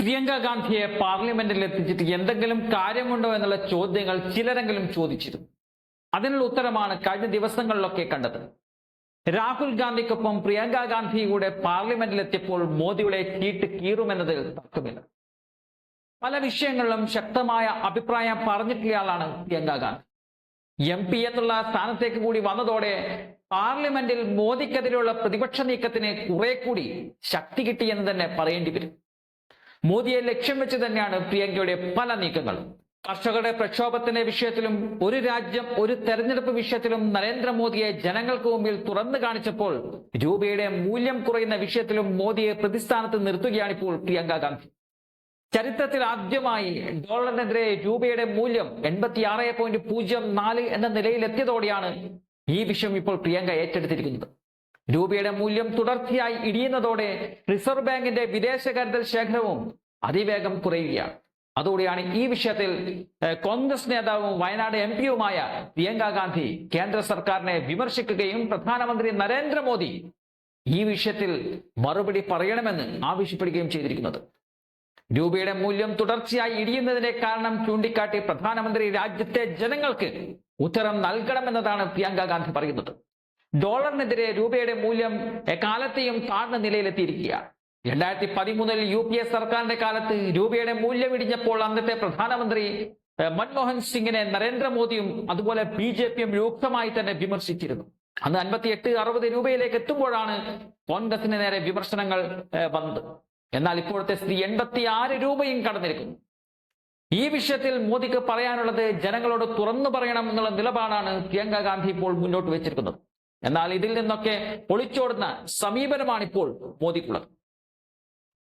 പ്രിയങ്ക ഗാന്ധിയെ പാർലമെന്റിൽ എത്തിച്ചിട്ട് എന്തെങ്കിലും കാര്യമുണ്ടോ എന്നുള്ള ചോദ്യങ്ങൾ ചിലരെങ്കിലും ചോദിച്ചിരുന്നു. അതിനുള്ള ഉത്തരമാണ് കഴിഞ്ഞ ദിവസങ്ങളിലൊക്കെ കണ്ടത്. രാഹുൽ ഗാന്ധിക്കൊപ്പം പ്രിയങ്ക ഗാന്ധി കൂടെ പാർലമെന്റിൽ എത്തിയപ്പോൾ മോദിയുടെ ചീട്ട് കീറുമെന്നതിൽ തർക്കമില്ല. പല വിഷയങ്ങളിലും ശക്തമായ അഭിപ്രായം പറഞ്ഞിട്ടുള്ളയാളാണ് പ്രിയങ്ക ഗാന്ധി. എം പി എന്നുള്ള സ്ഥാനത്തേക്ക് കൂടി വന്നതോടെ പാർലമെന്റിൽ മോദിക്കെതിരെയുള്ള പ്രതിപക്ഷ നീക്കത്തിന് കുറെ കൂടി ശക്തി കിട്ടിയെന്ന് തന്നെ പറയേണ്ടി വരും. മോദിയെ ലക്ഷ്യം വെച്ച് തന്നെയാണ് പ്രിയങ്കയുടെ പല നീക്കങ്ങളും. കർഷകരുടെ പ്രക്ഷോഭത്തിന്റെ വിഷയത്തിലും ഒരു രാജ്യം ഒരു തെരഞ്ഞെടുപ്പ് വിഷയത്തിലും നരേന്ദ്രമോദിയെ ജനങ്ങൾക്ക് മുമ്പിൽ തുറന്നു കാണിച്ചപ്പോൾ രൂപയുടെ മൂല്യം കുറയുന്ന വിഷയത്തിലും മോദിയെ പ്രതിസ്ഥാനത്ത് നിർത്തുകയാണ് ഇപ്പോൾ പ്രിയങ്ക ഗാന്ധി. ചരിത്രത്തിൽ ആദ്യമായി ഡോളറിനെതിരെ രൂപയുടെ മൂല്യം എൺപത്തി ആറ് പോയിന്റ് പൂജ്യം നാല് എന്ന നിലയിലെത്തിയതോടെയാണ് ഈ വിഷയം ഇപ്പോൾ പ്രിയങ്ക ഏറ്റെടുത്തിരിക്കുന്നത്. രൂപയുടെ മൂല്യം തുടർച്ചയായി ഇടിയുന്നതോടെ റിസർവ് ബാങ്കിന്റെ വിദേശ കരുതൽ ശേഖരവും അതിവേഗം കുറയുകയാണ്. അതോടെയാണ് ഈ വിഷയത്തിൽ കോൺഗ്രസ് നേതാവും വയനാട് എം പിയുമായ പ്രിയങ്ക ഗാന്ധി കേന്ദ്ര സർക്കാരിനെ വിമർശിക്കുകയും പ്രധാനമന്ത്രി നരേന്ദ്രമോദി ഈ വിഷയത്തിൽ മറുപടി പറയണമെന്ന് ആവശ്യപ്പെടുകയും ചെയ്തിരിക്കുന്നത്. രൂപയുടെ മൂല്യം തുടർച്ചയായി ഇടിയുന്നതിന്റെ കാരണം ചൂണ്ടിക്കാട്ടി പ്രധാനമന്ത്രി രാജ്യത്തെ ജനങ്ങൾക്ക് ഉത്തരം നൽകണമെന്നതാണ് പ്രിയങ്ക ഗാന്ധി പറയുന്നത്. ഡോളറിനെതിരെ രൂപയുടെ മൂല്യം എക്കാലത്തെയും താഴ്ന്ന നിലയിലെത്തിയിരിക്കുകയാണ് രണ്ടായിരത്തി പതിമൂന്നിൽ യു പി എ സർക്കാരിന്റെ കാലത്ത് രൂപയുടെ മൂല്യം ഇടിഞ്ഞപ്പോൾ അന്നത്തെ പ്രധാനമന്ത്രി മൻമോഹൻ സിംഗിനെ നരേന്ദ്രമോദിയും അതുപോലെ ബി ജെ പിയും രൂക്ഷമായി തന്നെ വിമർശിച്ചിരുന്നു. അന്ന് അൻപത്തി എട്ട് അറുപത് രൂപയിലേക്ക് എത്തുമ്പോഴാണ് കോൺഗ്രസിന് നേരെ വിമർശനങ്ങൾ വന്നത്. എന്നാൽ ഇപ്പോഴത്തെ സ്ഥിതി എൺപത്തി ആറ് രൂപയും കടന്നിരിക്കുന്നു. ഈ വിഷയത്തിൽ മോദിക്ക് പറയാനുള്ളത് ജനങ്ങളോട് തുറന്നു പറയണം എന്നുള്ള നിലപാടാണ് പ്രിയങ്ക ഗാന്ധി ഇപ്പോൾ മുന്നോട്ട് വെച്ചിരിക്കുന്നത്. എന്നാൽ ഇതിൽ നിന്നൊക്കെ പൊളിച്ചോടുന്ന സമീപനമാണിപ്പോൾ മോദിക്കുള്ളത്.